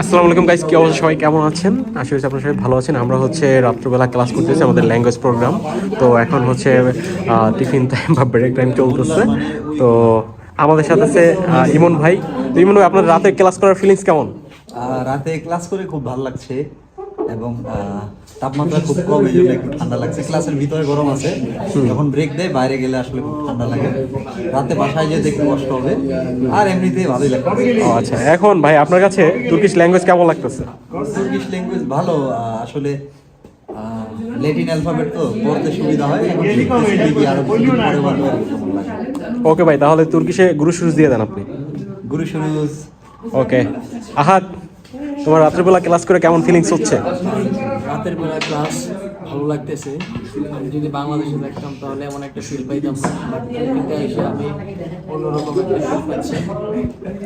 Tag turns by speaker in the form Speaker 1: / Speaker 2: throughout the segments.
Speaker 1: আসসালামু আলাইকুম গাইস কি অবস্থা? সবাই কেমন আছেন? আশা করছি আপনারা সবাই ভালো আছেন। আমরা হচ্ছে রাত্রবেলা ক্লাস করতেছি আমাদের ল্যাঙ্গুয়েজ প্রোগ্রাম তো এখন হচ্ছে টিফিন টাইম বা ব্রেক টাইম চলতেছে। তো আমাদের সাথে আছে ইমন ভাই। তো ইমন ভাই, আপনার রাতে ক্লাস করার ফিলিংস কেমন?
Speaker 2: রাতে ক্লাস করে খুব ভালো লাগছে এবং তাপমাত্রা খুব কম এই জন্য একটু ঠান্ডা লাগছে। ক্লাসের ভিতরে গরম আছে। যখন ব্রেক দেয় বাইরে গেলে আসলে খুব ঠান্ডা লাগে। রাতে বাসায় যেতে একটু কষ্ট হবে। আর এমনিতেই ভালোই লাগছে
Speaker 1: ও আচ্ছা এখন ভাই আপনার কাছে তুর্কিশ ল্যাঙ্গুয়েজ কেমন লাগতেছে?
Speaker 2: তুর্কিশ ল্যাঙ্গুয়েজ ভালো। আসলে লেটিন অ্যালফাবেট তো পড়তে সুবিধা হয়। আরও
Speaker 1: ওকে ভাই তাহলে তুর্কিশে গুরু সুরুজ দিয়ে দেন আপনি।
Speaker 2: গুরু সুরুজ।
Speaker 1: ওকে আহাত তোমার রাত্রেবেলা ক্লাস করে কেমন ফিলিংস হচ্ছে?
Speaker 3: রাতের বেলা ক্লাস ভালো লাগতেছে। আমি যদি বাংলাদেশে দেখতাম তাহলে এমন একটা ফিল পাইতাম। না এসে আমি অন্যরকম একটা ফিল পাচ্ছি।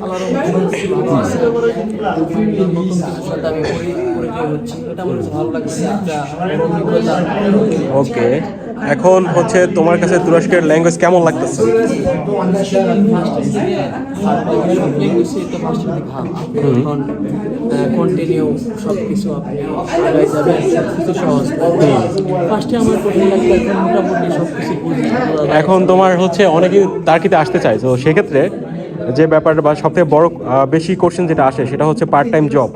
Speaker 3: আমার নতুন কিছুর সাথে আমি পরিচয় হচ্ছি। এটা আমার ভালো লাগছে। একটা অভিজ্ঞতা।
Speaker 1: ওকে এখন হচ্ছে তোমার কাছে তুরস্কের ল্যাঙ্গুয়েজ কেমন লাগতেছে?
Speaker 3: ল্যাঙ্গুয়েজে তো ফার্স্ট ভাব এখন কন্টিনিউ সব কিছু আপনি আগাই যাবেন সব কিছু সহজ ফার্স্টে আমার কঠিন লাগতো এখন মোটামুটি সব কিছু
Speaker 1: এখন তোমার হচ্ছে অনেকেই তার্কিতে আসতে চায় তো সেক্ষেত্রে যে ব্যাপারটা বা সবথেকে বড় বেশি কোশ্চেন যেটা আসে সেটা হচ্ছে পার্ট টাইম জব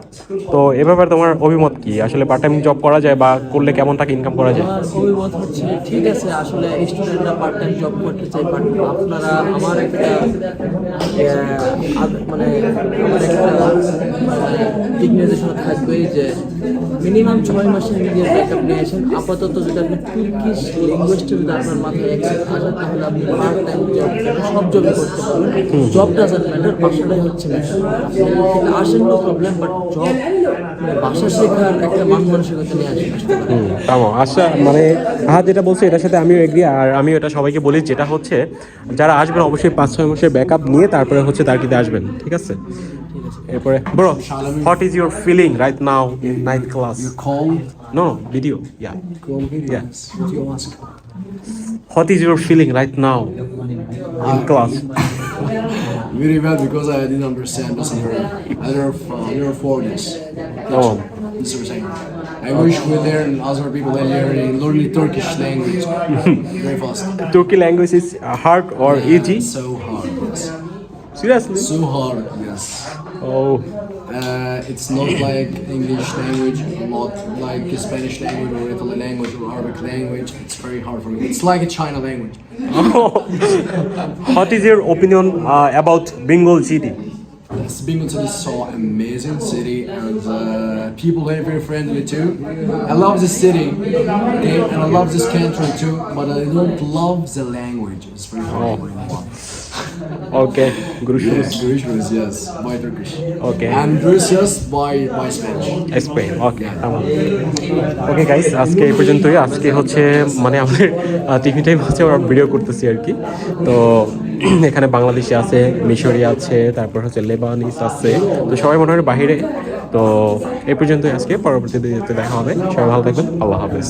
Speaker 1: তো এ ব্যাপারে তোমার অভিমত কি? আসলে পার্ট টাইম জব করা যায় বা করলে কেমন টাকা ইনকাম করা যায়?
Speaker 3: আমার অভিমত হচ্ছে ঠিক আছে আসলে স্টুডেন্টরা পার্ট টাইম জব করতে চায় বাট আপনারা আমার একটা মানে আমার একটা নির্দেশনা থাকবে যে মিনিমাম ছয় মাসের নিজের ব্যাকআপ নিয়ে আসেন। আপাতত যদি আপনি তুর্কিশ ল্যাঙ্গুয়েজটা যদি আপনার মাথায় অ্যাক্সেস আসে তাহলে আপনি পার্ট টাইম জব সব জবই করতে পারবেন। জব ডাজেন্ট ম্যাটার বাসাটাই হচ্ছে আপনি আসেন নো প্রবলেম বাট জব মানে শেখার একটা মান মানসিকতা নিয়ে আসেন
Speaker 1: আচ্ছা মানে আহাত যেটা বলছে এটার সাথে আমিও এগ্রি আর আমি এটা সবাইকে বলি যেটা হচ্ছে যারা আসবেন অবশ্যই পাঁচ ছয় মাসের ব্যাকআপ নিয়ে তারপরে হচ্ছে তার্কিতে আসবেন ঠিক আছে? এরপরে bro what is your feeling right now in ninth class no video yeah? What is your feeling right now in class
Speaker 4: very bad because I didn't understand what's in her other other
Speaker 1: foreigners.
Speaker 4: Oh. That's what I'm saying. I wish we learn other people that learn learn Turkish language very fast.
Speaker 1: Turkish language is uh, hard or yeah, easy?
Speaker 4: So hard.
Speaker 1: Seriously?
Speaker 4: So hard, yes.
Speaker 1: Oh,
Speaker 4: Uh, it's not like English language, not like Spanish language or Italy language or Arabic language. It's very hard for me. It's like a China language.
Speaker 1: what is your opinion uh, about Bengal city?
Speaker 4: Yes, Bengal City is so amazing city and uh, people are very friendly too. I love this city okay, and I love this country too, but I don't love the language. It's very hard.
Speaker 1: Okay, Grushus.
Speaker 4: Turkish, yes, by Turkish.
Speaker 1: Okay.
Speaker 4: And Russia's by by Spanish.
Speaker 1: Spain okay okay guys আজকে এই পর্যন্তই। আজকে হচ্ছে মানে আমাদের TV time হচ্ছে আমরা video করতেছি আর কি। তো এখানে বাংলাদেশি আছে মিশরি আছে তারপর হচ্ছে লেবানিস আছে। তো সবাই মনে হয় বাহিরে তো এই পর্যন্তই আজকে পরবর্তীতে দেখা হবে। সবাই ভালো থাকবেন। আল্লাহ হাফেজ।